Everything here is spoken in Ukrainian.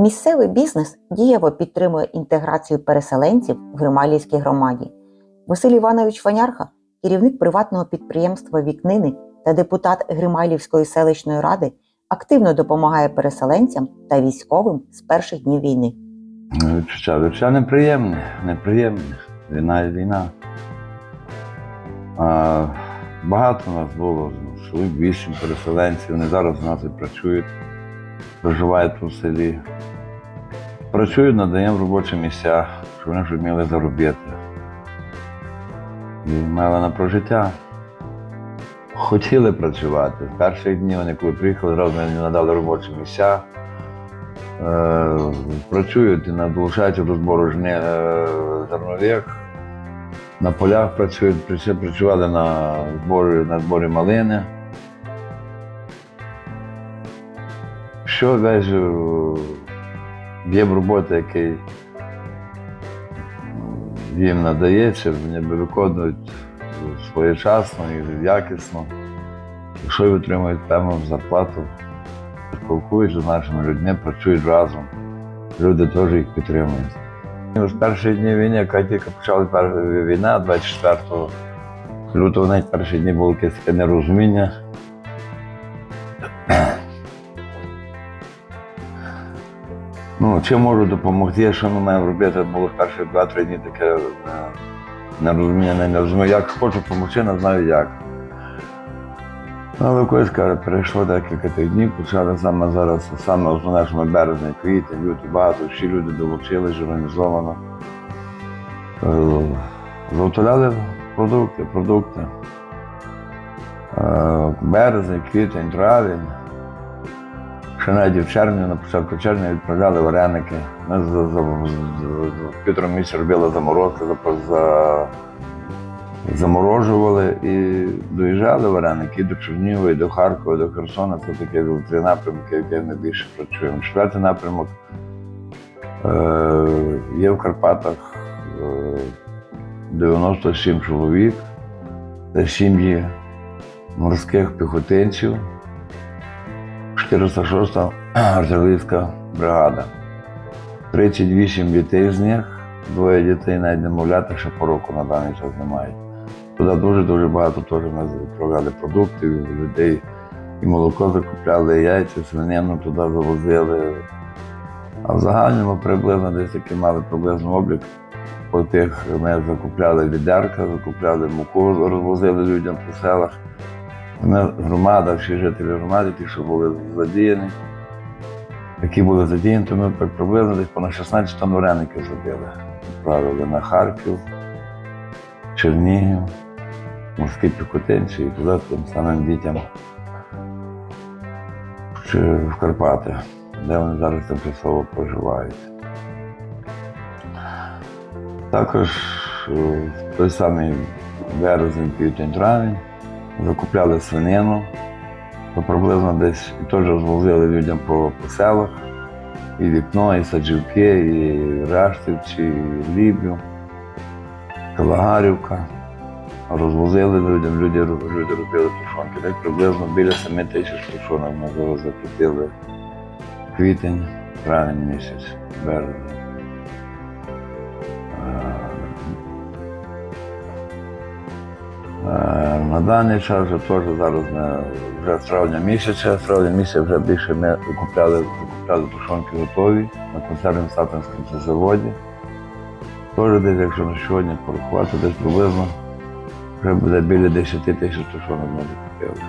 Місцевий бізнес дієво підтримує інтеграцію переселенців в Грималівській громаді. Василь Іванович Фанярха, керівник приватного підприємства Вікнини та депутат Гримайлівської селищної ради, активно допомагає переселенцям та військовим з перших днів війни. Відчуття, відчуття неприємне, неприємне. Війна і війна. А, багато нас було, чоловік вісім переселенців, вони зараз у нас і працюють, проживають у селі. Працюють, надаємо робочі місця, щоб вони ж вміли заробити. І мали на прожиття. Хотіли працювати. В перші дні вони, коли приїхали, одразу мені надали робочі місця. Е, працюють і на долучаються до збору е, зернових. На полях працюють, працювали на зборі, на зборі малини. Що весь е, є робота, який їм надається, вони виконують своєчасно і якісно. Якщо й отримують певну зарплату, спілкуються з нашими людьми, працюють разом. Люди теж їх підтримують. З перших днів війни, яка тільки почала війна 24 лютого, навіть перші дні було якесь нерозуміння. Ну, чим можу допомогти, що ми маємо робити, було перші 2-3 дні таке е, не, не розумію, як хочу допомогти, не знаю як. Але колись каже, перейшло декілька тих днів, почали саме зараз, саме основне, що ми березень, квітень, лютий, багато, всі люди долучились організовано. Е, Заготовляли продукти, продукти. Е, Березень, квітень, травень. Ще навіть в червні, на початку червня відправляли вареники. Ми за, за, за, за півтора місяця робили заморозки, за, за, заморожували і доїжджали вареники і до Чернігова, і до Харкова, і до Херсона. Це такі три напрямки, які ми більше працюємо. Четвертий напрямок е, є в Карпатах е, 97 чоловік. Це сім'ї морських піхотинців. 406 артилерійська бригада. 38 дітей з них, двоє дітей навіть немовлята ще по року на даний час немає. Туди дуже-дуже багато теж ми відправляли продуктів, людей і молоко закупляли, і яйця, свинину туди завозили. А в загальному приблизно десь таки мали приблизно облік. По тих ми закупляли відерка, закупляли муку, розвозили людям по селах. Ми громада, всі жителі громади, ті, що були задіяні, які були задіяні, то ми приблизно десь понад 16 тонн вареників зробили. Відправили на Харків, Чернігів, морські піхотинці і туди тим самим дітям в Карпати, де вони зараз тимчасово проживають. Також е, той самий березень, квітень, травень закупляли свинину, то приблизно десь теж звозили людям по, селах. І вікно, і саджівки, і Раштівці, і Лібів, Калагарівка. Розвозили людям, люди, люди робили тушонки. Десь приблизно біля 7 тисяч тушонок ми зараз закупили квітень, травень місяць, березень. Е, На даний час вже теж зараз ми вже з травня місяця, з травня місяця вже більше ми купляли, купляли тушонки готові на консервному сатанському заводі. Теж десь, якщо на сьогодні порахувати, десь приблизно вже буде біля 10 тисяч тушонок ми закупили.